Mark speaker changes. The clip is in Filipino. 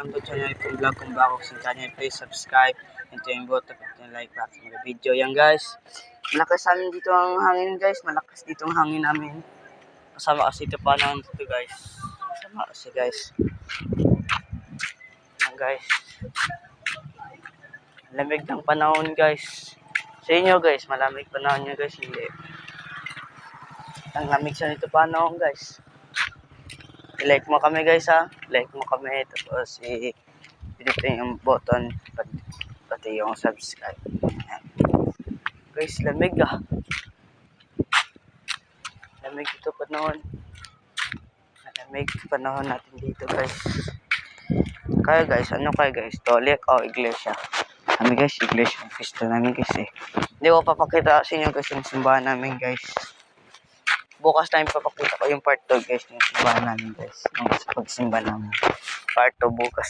Speaker 1: Welcome to channel kong vlog kung bago sa channel. Please subscribe and to yung button at yung like para sa video. Yan guys. Malakas sa amin dito ang hangin guys. Malakas dito ang hangin namin. Kasama kasi ito pa naman dito guys. Kasama kasi guys. Yan guys. Lamig ng panahon guys. Sa inyo guys, malamig panahon nyo guys. Hindi. Ang lamig sa nito panahon guys. I-like mo kami guys ha. Like mo kami. Tapos i- dito yung button. Pati, pati yung subscribe. Ayan. Guys, lamig ah. Lamig dito panahon. Lamig panahon natin dito guys. Kaya guys, ano kaya guys? Tolik o iglesia? Kami guys, iglesia yung pista namin guys eh. Hindi ko papakita sa inyo guys yung simbahan namin guys bukas time papakita ko yung part 2 guys. Ng simbahan namin guys. Yung pagsimba namin part 2 bukas